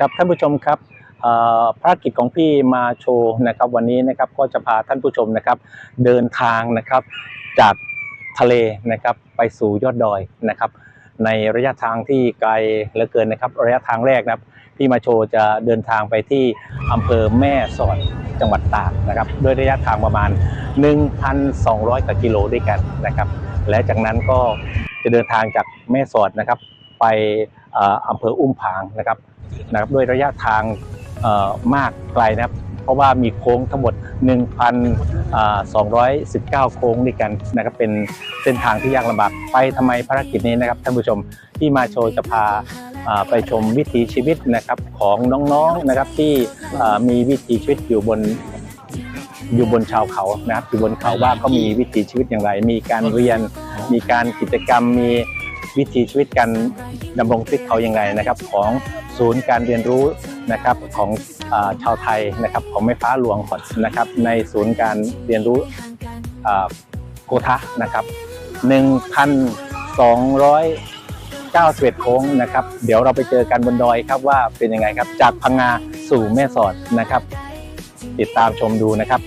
ครับท่านผู้ชมครับภารกิจของพี่มาโชว์นะครับวันนี้นะครับก็จะพาท่านผู้ชมนะครับ เดินทางนะครับจากทะเลนะครับไปสู่ยอดดอยนะครับ ในระยะทางที่ไกลเหลือเกินนะครับ ระยะทางแรกนะครับ พี่มาโชว์จะเดินทางไปที่อำเภอแม่สอดจังหวัดตากนะครับด้วยระยะทางประมาณ 1,200กว่ากิโลด้วยกันนะครับ และจากนั้นก็จะเดินทางจากแม่สอดนะครับไป อำเภออุ้มผางนะครับนะครับด้วยระยะทางมากไกลนะครับ เพราะว่ามีโค้งทั้งหมด 1,219 โค้งด้วยกันนะครับเป็นเส้นทางที่ยากลำบากไปทำไมภารกิจนี้นะครับท่านผู้ชมที่มาโชว์จะพาไปชมวิถีชีวิตนะครับของน้องๆนะครับที่มีวิถีชีวิตอยู่บนอยู่บนชาวเขานะครับอยู่บนเขาว่าเขามีวิถีชีวิตอย่างไร มีการเรียน มีการกิจกรรมมี วิถีชีวิตการดำรงชีวิตเขาอย่างไรนะครับ ของศูนย์การเรียนรู้นะครับของอชาวไทยนะครับของแม่ฟ้าหลวงก่อนนะครับ ในศูนย์การเรียนรู้โกทะนะครับ 1,291โค้งนะครับ เดี๋ยวเราไปเจอกันบนดอยครับว่าเป็นยังไงครับ จากพังงาสู่แม่สอดนะครับ ติดตามชมดูนะครับ